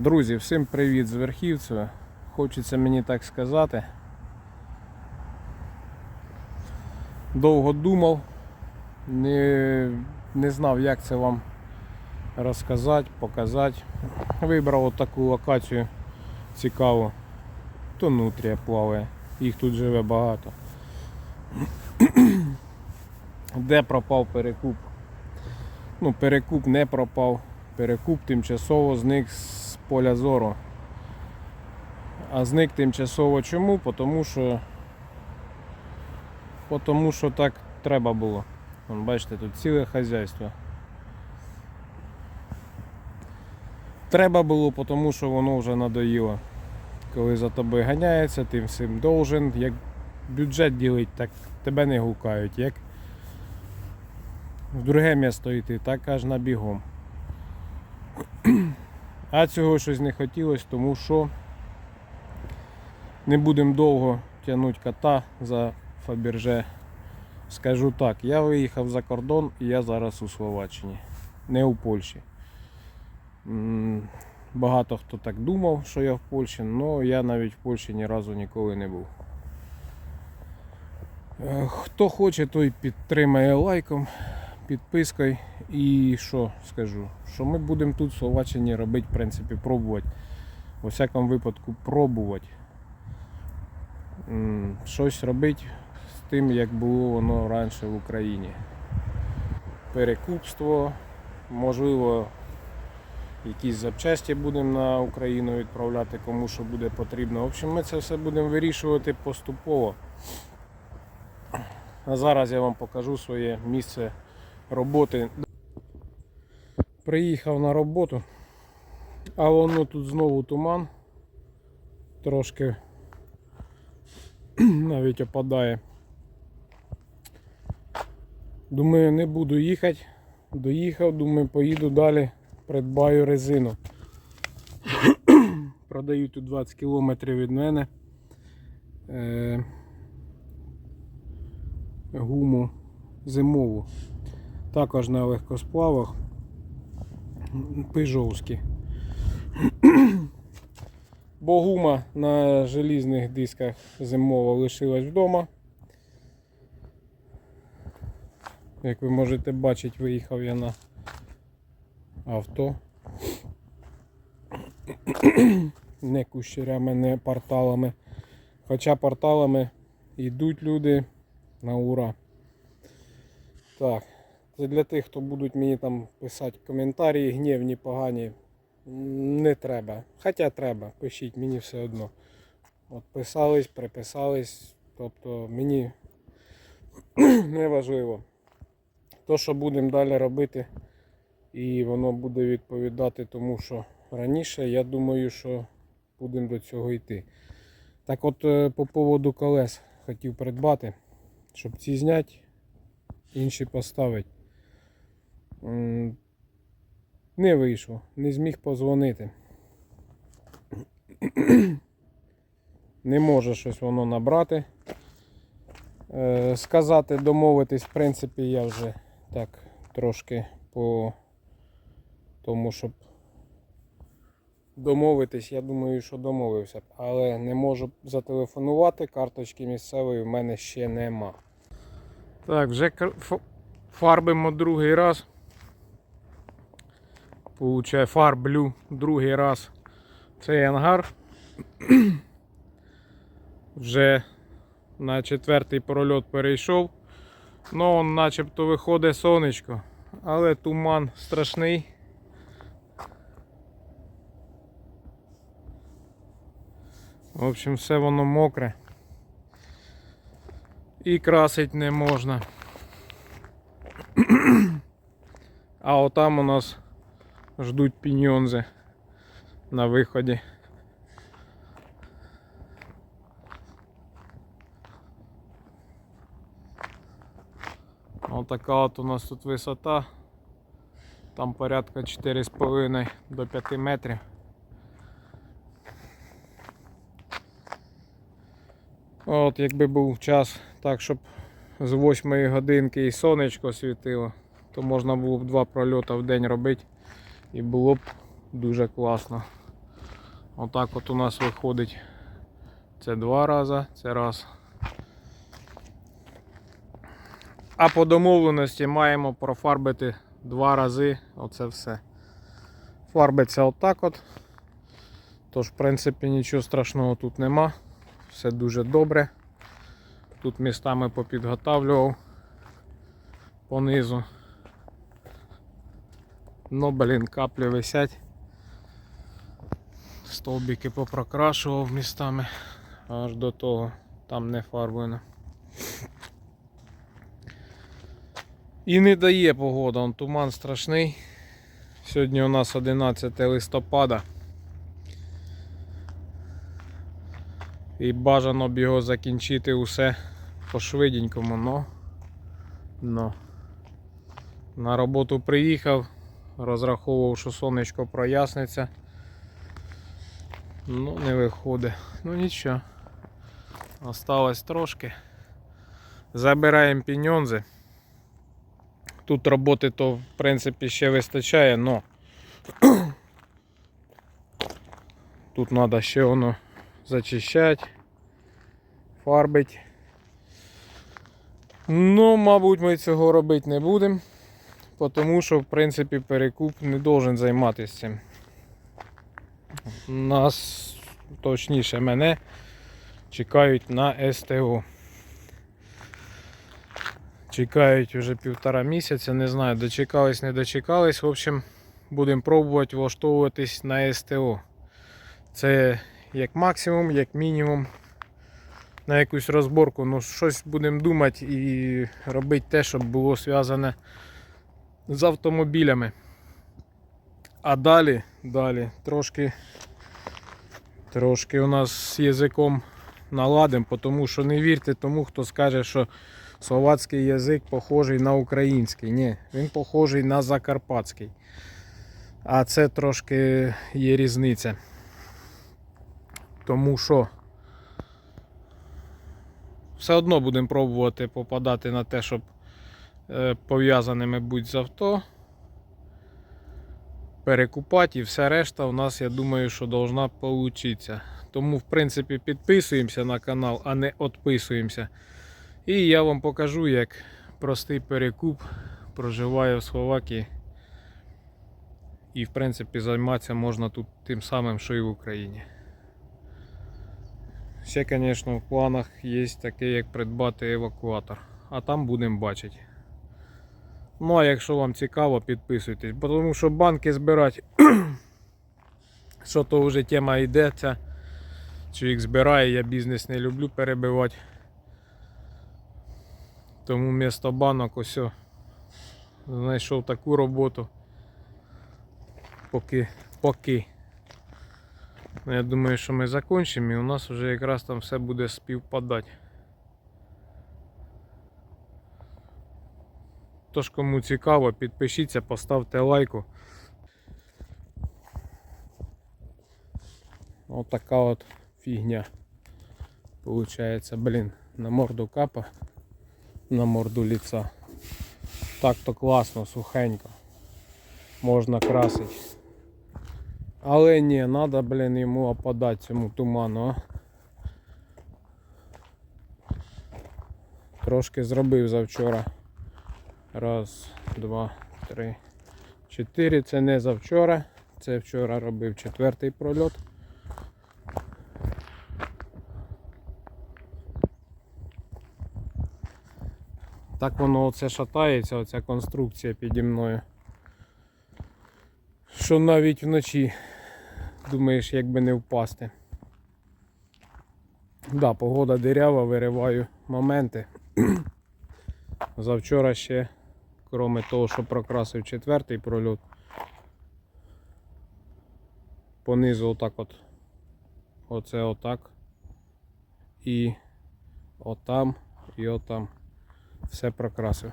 Друзі, всім привіт з Верхівцева. Хочеться мені так сказати. Довго думав, не, не знав, як це вам розказати, показати. Вибрав отаку локацію цікаву. То нутрія плаває, їх тут живе багато. Де пропав перекуп? Ну, перекуп не пропав. Перекуп тимчасово зник з поля зору. А зник тимчасово чому? Тому що. Тому що так треба було. Вон, бачите, тут ціле хазяйство. Треба було, тому що воно вже надоїло. Коли за тобою ганяється, ти всім должен. Як бюджет ділить, так тебе не гукають. Як в друге місто йти, так аж на бігом. А цього щось не хотілося, тому що не будемо довго тягнути кота за Фаберже. Скажу так, я виїхав за кордон і я зараз у Словаччині, не у Польщі. Багато хто так думав, що я в Польщі, але я навіть в Польщі ні разу ніколи не був. Е, Хто хоче, той підтримає лайком, підпискою. І що скажу? Що ми будемо тут в Словаччині робити, в принципі, пробувати. У всякому випадку пробувати. Щось робити з тим, як було воно раніше в Україні. Перекупство, можливо, якісь запчасті будемо на Україну відправляти, кому що буде потрібно. В общем, ми це все будемо вирішувати поступово. А зараз я вам покажу своє місце роботи. Приїхав на роботу, а воно тут знову туман. Трошки навіть опадає. Думаю, не буду їхати. Доїхав, думаю, поїду далі, придбаю резину. Продають тут 20 кілометрів від мене. Е, гуму зимову. Також на легкосплавах. Пижовські. Бо гума на желізних дисках зимова лишилась вдома. Як ви можете бачити, виїхав я на авто. Не кущерями, не порталами. Хоча порталами йдуть люди на ура. Так, це для тих, хто будуть мені там писати коментарі, гнівні, погані. Не треба. Хоча треба, пишіть, мені все одно. От писались, приписались. Тобто мені не важливо. То, що будемо далі робити, і воно буде відповідати тому, що раніше, я думаю, що будемо до цього йти. Так от е, по поводу колес хотів придбати, щоб ці зняти, інші поставити. Не вийшло, не зміг позвонити. Не може щось воно набрати. Е, Сказати, домовитись, в принципі, я вже так трошки по тому, щоб домовитись, я думаю, що домовився б. Але не можу зателефонувати, карточки місцевої в мене ще нема. Так, вже фарбимо другий раз. Получає фарблю другий раз цей ангар. Вже на четвертий прольот перейшов. Ну, начебто виходить сонечко, але туман страшний. В общем, все воно мокре. І красить не можна. А отам у нас ждуть піньонзи на виході. Отака от у нас тут висота. Там порядка 4,5 до 5 метрів. От якби був час так, щоб з 8 годинки і сонечко світило, то можна було б два прольоти в день робити і було б дуже класно. Отак от у нас виходить. Це два рази, це раз. А по домовленості маємо профарбити два рази. Оце все. Фарбиться отак от. Тож, в принципі, нічого страшного тут нема. Все дуже добре. Тут містами попідготавлював понизу. Ну, блін, каплі висять. Стовбики попрокрашував містами аж до того, там не фарбовано. І не дає погода, он туман страшний. Сьогодні у нас 11 листопада. І бажано б його закінчити усе по швиденькому, но, но. На роботу приїхав, розраховував, що сонечко проясниться. Ну, не виходить. Ну нічого. Осталось трошки. Забираємо піньонзи. Тут роботи то в принципі ще вистачає, но тут треба ще воно зачищати, фарбити. Ну, мабуть, ми цього робити не будемо, тому що в принципі перекуп не должен займатися цим. Нас, точніше мене, чекають на СТО. Чекають вже півтора місяця, не знаю, дочекались, не дочекались. В общем, будемо пробувати влаштовуватись на СТО. Це як максимум, як мінімум на якусь розборку. Ну, щось будемо думати і робити те, щоб було зв'язане з автомобілями. А далі, далі, трошки, трошки у нас з язиком наладимо, тому що не вірте тому, хто скаже, що словацький язик похожий на український. Ні, він похожий на закарпатський. А це трошки є різниця. Тому що все одно будемо пробувати попадати на те, щоб пов'язаними будь з авто. Перекупати і все решта у нас, я думаю, що должна получитися. Тому, в принципі, підписуємося на канал, а не відписуємося. І я вам покажу, як простий перекуп проживає в Словакії. І, в принципі, займатися можна тут тим самим, що і в Україні. Ще, звісно, в планах є таке, як придбати евакуатор. А там будемо бачити. Ну а якщо вам цікаво, підписуйтесь, тому що банки збирати, що то вже тема йде, ця чоловік збирає, я бізнес не люблю перебивати. Тому вмісто банок ось знайшов таку роботу. Поки, поки. Ну, Я думаю, що ми закінчимо і у нас вже якраз там все буде співпадати. Тож кому цікаво, підпишіться, поставте лайку. Отака от фігня. Получається, блін, на морду капа, на морду лица. Так то класно, сухенько. Можна красити. Але ні, треба, блін, йому опадати цьому туману. а. Трошки зробив завчора. Раз, два, три, чотири. Це не завчора. Це вчора робив четвертий прольот. Так воно оце шатається, оця конструкція піді мною. Що навіть вночі думаєш, як би не впасти. Да, погода дирява, вириваю моменти. Завчора ще, крім того, що прокрасив четвертий прольот, понизу отак от. Оце отак. І отам, і отам. Все прокрасив.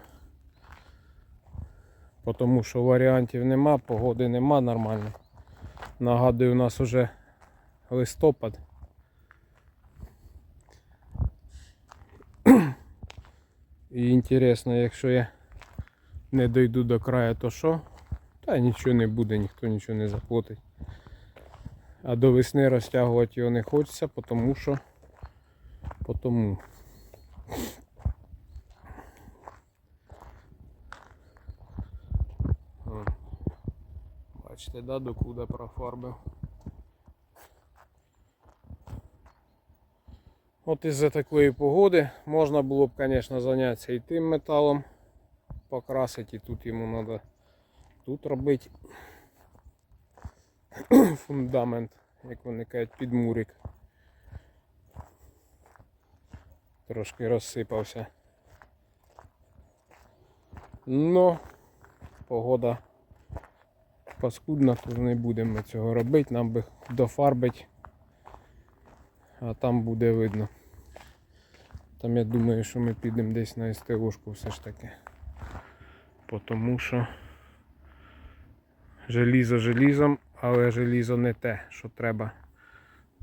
Тому що варіантів нема, погоди нема нормально. Нагадую, у нас уже листопад. І інтересно, якщо я не дойду до краю, то що? Та нічого не буде, ніхто нічого не заплатить. А до весни розтягувати його не хочеться, тому що. Потому. Бачите, да, докуди профарбив. От із-за такої погоди можна було б, звісно, зайнятися і тим металом, покрасити, і тут йому треба тут робити фундамент, як вони кажуть, підмурик. Трошки розсипався. Но погода паскудна, то не будемо ми цього робити, нам би дофарбити, а там буде видно. Там я думаю, що ми підемо десь на СТОшку все ж таки. Тому що желізо желізом, але желізо не те, що треба.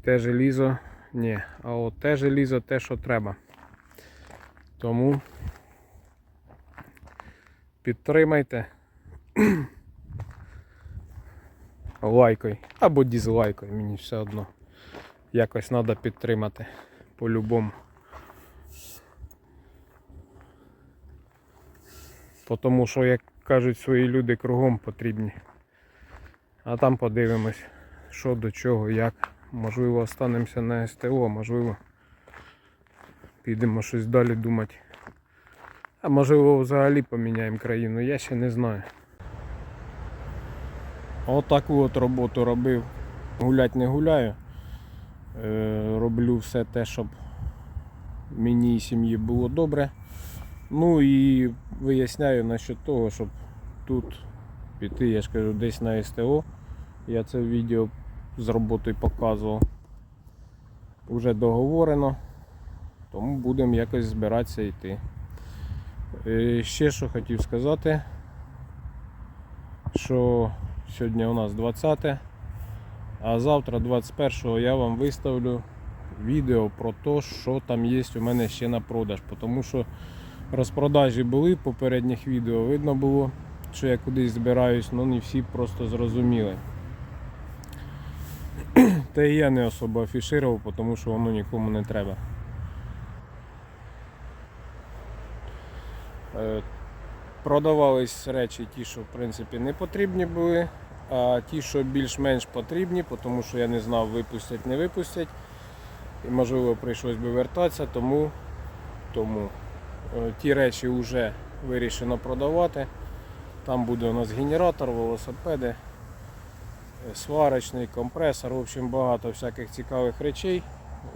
Те желізо ні, а от те желізо те, що треба. Тому підтримайте лайкою або дізлайкою, мені все одно. Якось треба підтримати по-любому. Тому що, як кажуть свої люди, кругом потрібні. А там подивимось, що до чого, як. Можливо, останемося на СТО, можливо, підемо щось далі думати. А можливо взагалі поміняємо країну, я ще не знаю. Отаку от роботу робив. Гулять не гуляю. Е, роблю все те, щоб мені і сім'ї було добре. Ну і виясняю насчет того, щоб тут піти, я ж кажу, десь на СТО. Я це відео з роботою показував. Уже договорено, тому будемо якось збиратися йти. Е, Ще що хотів сказати, що сьогодні у нас 20, а завтра, 21 я вам виставлю відео про те, що там є у мене ще на продаж. Тому що розпродажі були в попередніх відео, видно було, що я кудись збираюсь, але не всі просто зрозуміли. Та і я не особо афішував, тому що воно нікому не треба. Е, Продавались речі ті, що в принципі не потрібні були, а ті, що більш-менш потрібні, тому що я не знав, випустять, не випустять. І можливо прийшлось би вертатися, тому, тому ті речі вже вирішено продавати. Там буде у нас генератор, велосипеди, е, сварочний компресор, в общем багато всяких цікавих речей.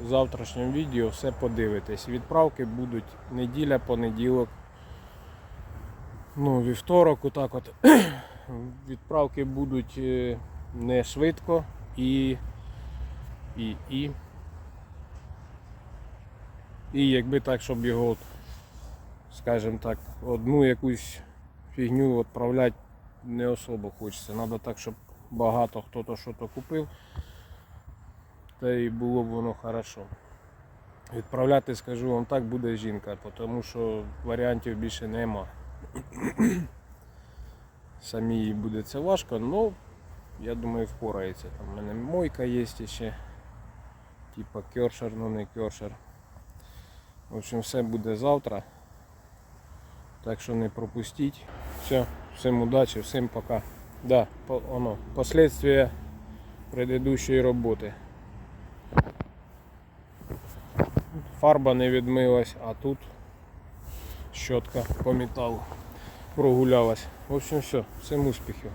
В завтрашньому відео все подивитесь. Відправки будуть неділя, понеділок. Ну, вівторок, отак от. Відправки будуть е, не швидко і, і, і, і якби так, щоб його, скажімо так, одну якусь фігню відправляти не особо хочеться. Треба так, щоб багато хто-то що то купив. Та і було б воно хорошо. Відправляти, скажу вам так, буде жінка, тому що варіантів більше нема. Самі їй буде це важко, але я думаю впорається. Там у мене мойка є ще. Типа кершер, ну не кершер. В общем, все буде завтра. Так що не пропустіть. Все, всім удачі, всім пока. Да, по, оно, последствия предыдущей роботи. Фарба не відмилась, а тут щотка по металу прогулялась. В общем, все, всім успіхів.